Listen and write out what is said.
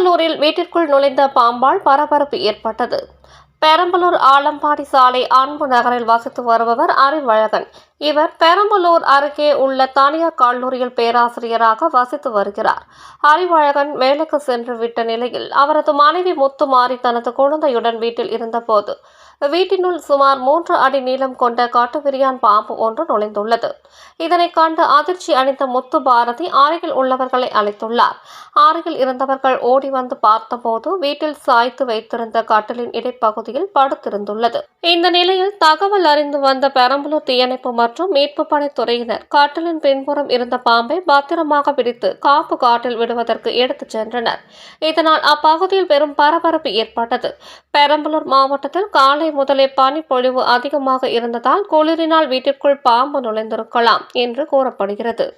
பெரம்பலூரில் வீட்டிற்குள் நுழைந்த பாம்பால் பரபரப்பு ஏற்பட்டது. பெரம்பலூர் ஆலம்பாடி சாலை அன்பு நகரில் வசித்து வருபவர் அறிவழகன். இவர் பெரம்பலூர் அருகே உள்ள தனியார் கல்லூரியில் பேராசிரியராக வசித்து வருகிறார். அறிவழகன் வேலைக்கு சென்று விட்ட நிலையில் அவரது மனைவி முத்துமாறி தனது குழந்தையுடன் வீட்டில் இருந்தபோது வீட்டினுள் சுமார் மூன்று அடி நீளம் கொண்ட காட்டுவிரியான் பாம்பு ஒன்று நுழைந்துள்ளது. இதனை கண்டு அதிர்ச்சி அடைந்த முத்து பாரதி அருகில் உள்ளவர்களை அழைத்துள்ளார். அருகில் இருந்தவர்கள் ஓடி வந்து பார்த்தபோது வீட்டில் சாய்த்து வைத்திருந்த கட்டிலின் இடைப்பகுதியில் படுத்திருந்துள்ளது. இந்த நிலையில் தகவல் அறிந்து வந்த பெரம்பலூர் தீயணைப்பு மற்றும் மீட்பு படைத்துறையினர் கட்டிலின் பின்புறம் இருந்த பாம்பை பத்திரமாக பிடித்து காப்பு காட்டில் விடுவதற்கு எடுத்துச் சென்றனர். இதனால் அப்பகுதியில் பெரும் பரபரப்பு ஏற்பட்டது. பெரம்பலூர் மாவட்டத்தில் காலை முதலே பனிப்பொழிவு அதிகமாக இருந்ததால் குளிரினால் வீட்டிற்குள் பாம்பு நுழைந்திருக்கலாம் என்று கூறப்படுகிறது.